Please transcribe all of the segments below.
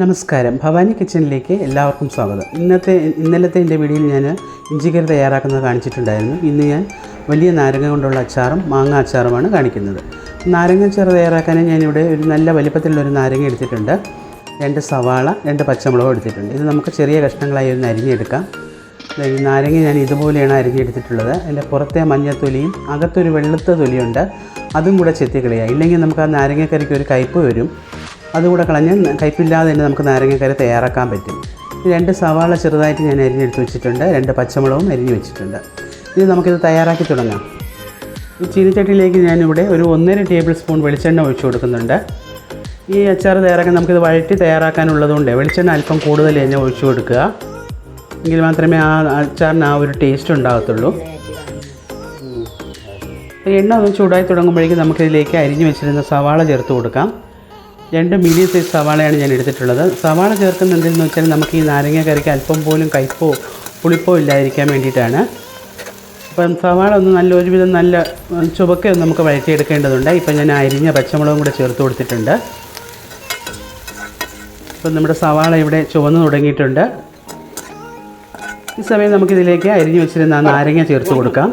നമസ്കാരം. ഭവാനി കിച്ചണിലേക്ക് എല്ലാവർക്കും സ്വാഗതം. ഇന്നത്തെ ഇന്നലത്തെ എന്റെ വീഡിയോയിൽ ഞാൻ ഇഞ്ചിക്കറി തയ്യാറാക്കുന്നത് കാണിച്ചിട്ടുണ്ടായിരുന്നു. ഇന്ന് ഞാൻ വലിയ നാരങ്ങ കൊണ്ടുള്ള അച്ചാറും മാങ്ങ അച്ചാറുമാണ് കാണിക്കുന്നത്. നാരങ്ങ അച്ചാർ തയ്യാറാക്കാൻ ഞാനിവിടെ ഒരു നല്ല വലിപ്പത്തിലുള്ള ഒരു നാരങ്ങ എടുത്തിട്ടുണ്ട്. രണ്ട് സവാള രണ്ട് പച്ചമുളകും എടുത്തിട്ടുണ്ട്. ഇത് നമുക്ക് ചെറിയ കഷ്ണങ്ങളായി ഒന്ന് അരിഞ്ഞെടുക്കാം. ഈ നാരങ്ങ ഞാൻ ഇതുപോലെയാണ് അരിഞ്ഞെടുത്തിട്ടുള്ളത്. അതിന്റെ പുറത്തെ മഞ്ഞത്തൊലിയും അകത്തൊരു വെളുത്ത തൊലിയുണ്ട്. അതും കൂടെ ചെത്തിക്കളയുക. ഇല്ലെങ്കിൽ നമുക്ക് ആ നാരങ്ങക്കറിക്ക് ഒരു കയ്പ് വരും. അതുകൂടെ കളഞ്ഞ് കയ്പില്ലാതെ തന്നെ നമുക്ക് നാരങ്ങക്കറി തയ്യാറാക്കാൻ പറ്റും. രണ്ട് സവാള ചെറുതായിട്ട് ഞാൻ അരിഞ്ഞെടുത്ത് വെച്ചിട്ടുണ്ട്. രണ്ട് പച്ചമുളകും അരിഞ്ഞ് വെച്ചിട്ടുണ്ട്. ഇനി നമുക്കിത് തയ്യാറാക്കി തുടങ്ങാം. ഈ ചീനിച്ചട്ടിയിലേക്ക് ഞാനിവിടെ ഒരു ഒന്നര ടേബിൾ സ്പൂൺ വെളിച്ചെണ്ണ ഒഴിച്ചു കൊടുക്കുന്നുണ്ട്. ഈ അച്ചാർ തയ്യാറാക്കാൻ നമുക്കിത് വഴറ്റി തയ്യാറാക്കാനുള്ളതുകൊണ്ട് വെളിച്ചെണ്ണ അല്പം കൂടുതൽ തന്നെ ഒഴിച്ചു കൊടുക്കുക. എങ്കിൽ മാത്രമേ ആ അച്ചാറിന് ആ ഒരു ടേസ്റ്റ് ഉണ്ടാകത്തുള്ളൂ. എണ്ണ ഒന്ന് ചൂടായി തുടങ്ങുമ്പോഴേക്കും നമുക്കിതിലേക്ക് അരിഞ്ഞു വെച്ചിരുന്ന സവാള ചേർത്ത് കൊടുക്കാം. രണ്ട് മീഡിയം സൈസ് സവാളയാണ് ഞാൻ എടുത്തിട്ടുള്ളത്. സവാള ചേർക്കുന്ന എന്തെന്ന് വെച്ചാൽ നമുക്ക് ഈ നാരങ്ങ കറിക്ക് അല്പം പോലും കയ്പോ പുളിപ്പോ ഇല്ലാതിരിക്കാൻ വേണ്ടിയിട്ടാണ്. അപ്പം സവാള ഒന്ന് നല്ല ഒരുവിധം നല്ല ചുവക്ക ഒന്ന് നമുക്ക് വഴറ്റിയെടുക്കേണ്ടതുണ്ട്. ഇപ്പം ഞാൻ അരിഞ്ഞ പച്ചമുളകും കൂടെ ചേർത്ത് കൊടുത്തിട്ടുണ്ട്. ഇപ്പം നമ്മുടെ സവാള ഇവിടെ ചുവന്ന് തുടങ്ങിയിട്ടുണ്ട്. ഈ സമയം നമുക്കിതിലേക്ക് അരിഞ്ഞു വെച്ചിരുന്ന നാരങ്ങ ചേർത്ത് കൊടുക്കാം.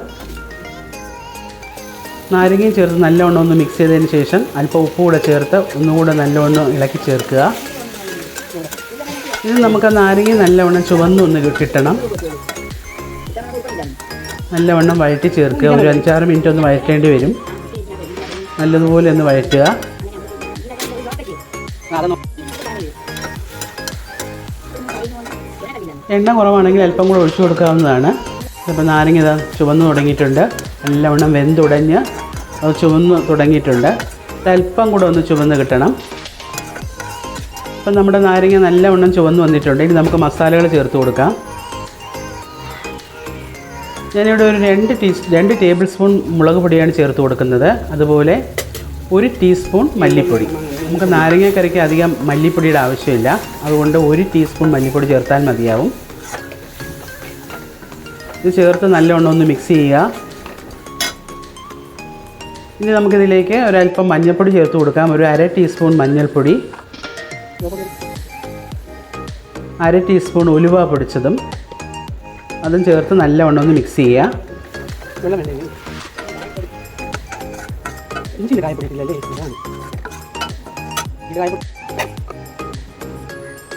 നാരങ്ങയും ചേർത്ത് നല്ലവണ്ണം ഒന്ന് മിക്സ് ചെയ്തതിന് ശേഷം അല്പം ഉപ്പ് കൂടെ ചേർത്ത് ഒന്നുകൂടെ നല്ലവണ്ണം ഇളക്കി ചേർക്കുക. ഇത് നമുക്ക് നാരങ്ങ നല്ലവണ്ണം ചുവന്നൊന്ന് കിട്ടണം. നല്ലവണ്ണം വഴറ്റി ചേർക്കുക. ഒരു അഞ്ചാറ് മിനിറ്റ് ഒന്ന് വഴറ്റേണ്ടി വരും. നല്ലതുപോലെ ഒന്ന് വഴറ്റുക. എണ്ണ കുറവാണെങ്കിൽ അല്പം കൂടെ ഒഴിച്ചു കൊടുക്കാവുന്നതാണ്. ഇപ്പം നാരങ്ങ ഇതാ ചുവന്ന് തുടങ്ങിയിട്ടുണ്ട്. നല്ലവണ്ണം വെന്തുടഞ്ഞ് അത് ചുവന്ന് തുടങ്ങിയിട്ടുണ്ട്. അല്പം കൂടെ ഒന്ന് ചുവന്ന് കിട്ടണം. ഇപ്പം നമ്മുടെ നാരങ്ങ നല്ലവണ്ണം ചുവന്ന് വന്നിട്ടുണ്ട്. ഇനി നമുക്ക് മസാലകൾ ചേർത്ത് കൊടുക്കാം. ഞാനിവിടെ ഒരു രണ്ട് ടീ രണ്ട് ടേബിൾ സ്പൂൺ മുളക് പൊടിയാണ് ചേർത്ത് കൊടുക്കുന്നത്. അതുപോലെ ഒരു ടീസ്പൂൺ മല്ലിപ്പൊടി. നമുക്ക് നാരങ്ങക്കറിക്ക് അധികം മല്ലിപ്പൊടിയുടെ ആവശ്യമില്ല. അതുകൊണ്ട് ഒരു ടീസ്പൂൺ മല്ലിപ്പൊടി ചേർത്താൽ മതിയാവും. ഇത് ചേർത്ത് നല്ലവണ്ണം ഒന്ന് മിക്സ് ചെയ്യുക. ഇനി നമുക്കിതിലേക്ക് ഒരല്പം മഞ്ഞൾപ്പൊടി ചേർത്ത് കൊടുക്കാം. ഒരു അര ടീസ്പൂൺ മഞ്ഞൾപ്പൊടി. അര ടീസ്പൂൺ ഉലുവ പൊടിച്ചതും അതും ചേർത്ത് നല്ലവണ്ണം ഒന്ന് മിക്സ് ചെയ്യുക.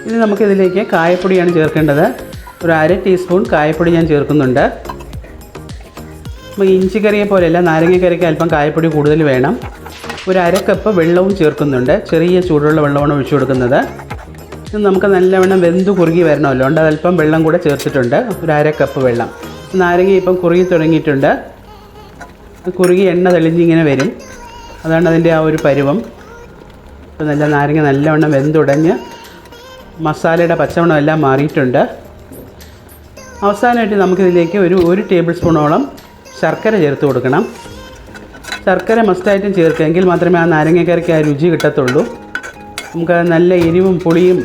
ഇനി നമുക്കിതിലേക്ക് കായപ്പൊടിയാണ് ചേർക്കേണ്ടത്. ഒരു അര ടീസ്പൂൺ കായപ്പൊടി ഞാൻ ചേർക്കുന്നുണ്ട്. നമുക്ക് ഇഞ്ചി കറിയെ പോലെയല്ല നാരങ്ങക്കറിക്ക് അല്പം കായപ്പൊടി കൂടുതൽ വേണം. ഒരു അരക്കപ്പ് കപ്പ് വെള്ളവും ചേർക്കുന്നുണ്ട്. ചെറിയ ചൂടുള്ള വെള്ളമാണ് ഒഴിച്ചു കൊടുക്കുന്നത്. ഇത് നമുക്ക് നല്ലവണ്ണം വെന്ത് കുറുകി വരണമല്ലോ. ഉണ്ട് അല്പം വെള്ളം കൂടെ ചേർത്തിട്ടുണ്ട്. ഒരു അരക്കപ്പ് കപ്പ് വെള്ളം. നാരങ്ങ ഇപ്പം കുറുകി തുടങ്ങിയിട്ടുണ്ട്. കുറുകി എണ്ണ തെളിഞ്ഞിങ്ങനെ വരും. അതാണ് അതിന്റെ ആ ഒരു പരുവം. ഇപ്പം നല്ല നാരങ്ങ നല്ലവണ്ണം വെന്തുടഞ്ഞ് മസാലയുടെ പച്ചമണം എല്ലാം മാറിയിട്ടുണ്ട്. അവസാനമായിട്ട് നമുക്കിതിലേക്ക് ഒരു ഒരു ടേബിൾ സ്പൂണോളം ശർക്കര ചേർത്ത് കൊടുക്കണം. ശർക്കര മസ്റ്റായിട്ടും ചേർക്കുക. എങ്കിൽ മാത്രമേ ആ നാരങ്ങക്കരയ്ക്ക് ആ രുചി കിട്ടത്തുള്ളൂ. നമുക്ക് നല്ല എരിവും പുളിയും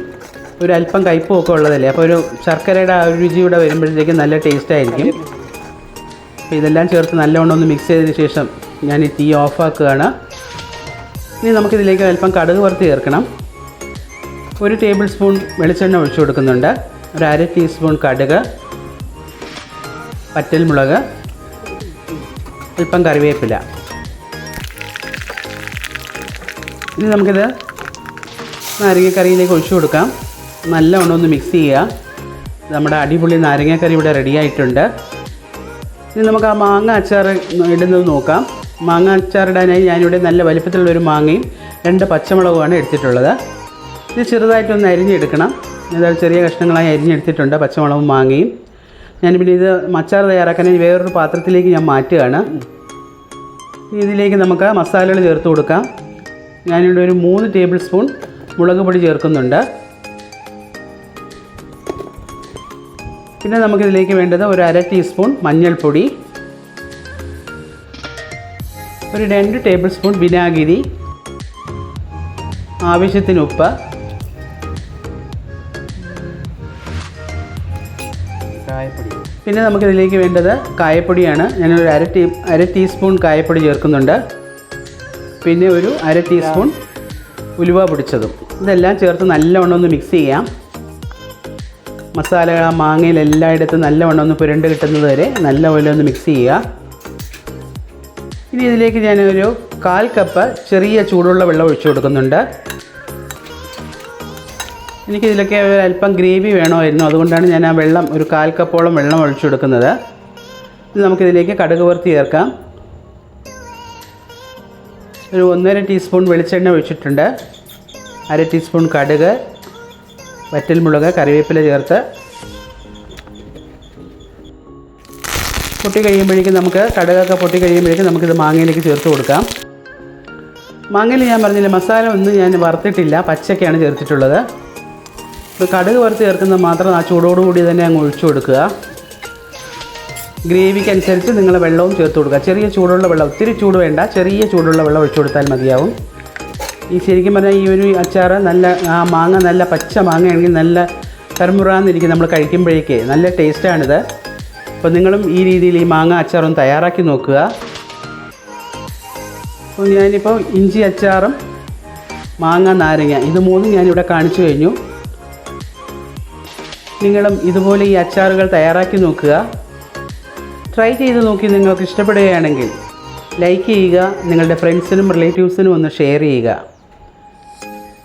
ഒരു അല്പം കയ്പും ഒക്കെ ഉള്ളതല്ലേ? അപ്പോൾ ഒരു ശർക്കരയുടെ ആ ഒരു രുചി ഇവിടെ വരുമ്പോഴത്തേക്കും നല്ല ടേസ്റ്റായിരിക്കും അപ്പോൾ ഇതെല്ലാം ചേർത്ത് നല്ലവണ്ണം ഒന്ന് മിക്സ് ചെയ്തതിന് ശേഷം ഞാൻ ഈ തീ ഓഫാക്കുകയാണ് ഇനി നമുക്കിതിലേക്ക് അല്പം കടുക് വറുത്ത് ചേർക്കണം. ഒരു ടേബിൾ സ്പൂൺ വെളിച്ചെണ്ണ ഒഴിച്ചു കൊടുക്കുന്നുണ്ട്. ഒരു അര ടീസ്പൂൺ കടുക്. പറ്റൽമുളക് അല്പം കറിവേപ്പില. ഇനി നമുക്കിത് നാരങ്ങക്കറിയിലേക്ക് ഒഴിച്ചു കൊടുക്കാം. നല്ലവണ്ണം ഒന്ന് മിക്സ് ചെയ്യുക. നമ്മുടെ അടിപൊളി നാരങ്ങക്കറി ഇവിടെ റെഡി ആയിട്ടുണ്ട്. ഇനി നമുക്ക് ആ മാങ്ങ അച്ചാർ ഇടുന്നത് നോക്കാം. മാങ്ങ അച്ചാർ ഇടാനായി ഞാനിവിടെ നല്ല വലിപ്പത്തിലുള്ള ഒരു മാങ്ങയും രണ്ട് പച്ചമുളകുമാണ് എടുത്തിട്ടുള്ളത്. ഇത് ചെറുതായിട്ടൊന്ന് അരിഞ്ഞെടുക്കണം. ഏതായാലും ചെറിയ കഷ്ണങ്ങളായി അരിഞ്ഞെടുത്തിട്ടുണ്ട് പച്ചമുളകും മാങ്ങയും. ഞാൻ പിന്നെ ഇത് അച്ചാർ തയ്യാറാക്കാനായി വേറൊരു പാത്രത്തിലേക്ക് ഞാൻ മാറ്റുകയാണ്. ഇതിലേക്ക് നമുക്ക് മസാലകൾ ചേർത്ത് കൊടുക്കാം. ഞാനിവിടെ ഒരു മൂന്ന് ടേബിൾ സ്പൂൺ മുളക് പൊടി ചേർക്കുന്നുണ്ട്. പിന്നെ നമുക്കിതിലേക്ക് വേണ്ടത് ഒരു അര ടീസ്പൂൺ മഞ്ഞൾപ്പൊടി ഒരു രണ്ട് ടേബിൾ സ്പൂൺ വിനാഗിരി ആവശ്യത്തിന് ഉപ്പ് പിന്നെ നമുക്കിതിലേക്ക് വേണ്ടത് കായപ്പൊടിയാണ്. ഞാനൊരു അര ടീ അര ടീസ്പൂൺ കായപ്പൊടി ചേർക്കുന്നുണ്ട്. പിന്നെ ഒരു അര ടീസ്പൂൺ ഉലുവ പൊടിച്ചതും. ഇതെല്ലാം ചേർത്ത് നല്ലവണ്ണം ഒന്ന് മിക്സ് ചെയ്യാം. മസാല ആ മാങ്ങയിൽ എല്ലായിടത്തും നല്ലവണ്ണം ഒന്ന് പുരണ്ട് കിട്ടുന്നത് വരെ നല്ലപോലെ ഒന്ന് മിക്സ് ചെയ്യുക. ഇനി ഇതിലേക്ക് ഞാനൊരു കാൽ കപ്പ് ചെറിയ ചൂടുള്ള വെള്ളം ഒഴിച്ചു കൊടുക്കുന്നുണ്ട്. എനിക്കിതിലൊക്കെ അല്പം ഗ്രേവി വേണമായിരുന്നു. അതുകൊണ്ടാണ് ഞാൻ ആ വെള്ളം ഒരു കാൽ കപ്പോളം വെള്ളം ഒഴിച്ചു കൊടുക്കുന്നത് നമുക്കിതിലേക്ക് കടുക് വറുത്തി ചേർക്കാം. ഒരു ഒന്നര ടീസ്പൂൺ വെളിച്ചെണ്ണ ഒഴിച്ചിട്ടുണ്ട്. അര ടീസ്പൂൺ കടുക് വറ്റൽമുളക് കറിവേപ്പില ചേർത്ത്. പൊട്ടി കഴിയുമ്പോഴേക്കും നമുക്ക് കടുകൊക്കെ പൊട്ടി കഴിയുമ്പോഴേക്കും നമുക്കിത് മാങ്ങയിലേക്ക് ചേർത്ത് കൊടുക്കാം. മാങ്ങയിൽ ഞാൻ പറഞ്ഞില്ല മസാല ഒന്നും ഞാൻ വറുത്തിട്ടില്ല പച്ചക്കാണ് ചേർത്തിട്ടുള്ളത്. ഇപ്പോൾ കടുക് വറുത്ത് ചേർക്കുന്നത് മാത്രം ആ ചൂടോടുകൂടി തന്നെ അങ്ങ് ഒഴിച്ചു കൊടുക്കുക. ഗ്രേവിക്ക് അനുസരിച്ച് നിങ്ങൾ വെള്ളവും ചേർത്ത് കൊടുക്കുക. ചെറിയ ചൂടുള്ള വെള്ളം ഒത്തിരി ചൂട് വേണ്ട. ചെറിയ ചൂടുള്ള വെള്ളം ഒഴിച്ചു കൊടുത്താൽ മതിയാവും. ഈ ശരിക്കും പറഞ്ഞാൽ ഈ ഒരു അച്ചാർ നല്ല ആ മാങ്ങ നല്ല പച്ച മാങ്ങയാണെങ്കിൽ നല്ല കറുമുറാന്നിരിക്കും നമ്മൾ കഴിക്കുമ്പോഴേക്കേ. നല്ല ടേസ്റ്റാണിത്. അപ്പോൾ നിങ്ങളും ഈ രീതിയിൽ ഈ മാങ്ങ അച്ചാറും തയ്യാറാക്കി നോക്കുക. അപ്പോൾ ഞാനിപ്പോൾ ഇഞ്ചി അച്ചാറും മാങ്ങ നാരങ്ങ ഇത് മൂന്നും ഞാനിവിടെ കാണിച്ചു കഴിഞ്ഞു. നിങ്ങളും ഇതുപോലെ ഈ അച്ചാറുകൾ തയ്യാറാക്കി നോക്കുക. ട്രൈ ചെയ്ത് നോക്കി നിങ്ങൾക്ക് ഇഷ്ടപ്പെടുകയാണെങ്കിൽ ലൈക്ക് ചെയ്യുക നിങ്ങളുടെ ഫ്രണ്ട്സിനും റിലേറ്റീവ്സിനും ഒന്ന് ഷെയർ ചെയ്യുക.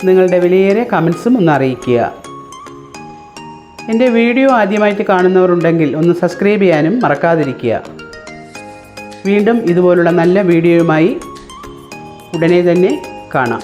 നിങ്ങളുടെ വിലയേറിയ കമൻസും ഒന്ന് അറിയിക്കുക. എന്റെ വീഡിയോ ആദ്യമായിട്ട് കാണുന്നവരുണ്ടെങ്കിൽ ഒന്ന് സബ്സ്ക്രൈബ് ചെയ്യാനും മറക്കാതിരിക്കുക. വീണ്ടും ഇതുപോലുള്ള നല്ല വീഡിയോയുമായി ഉടനെ തന്നെ കാണാം.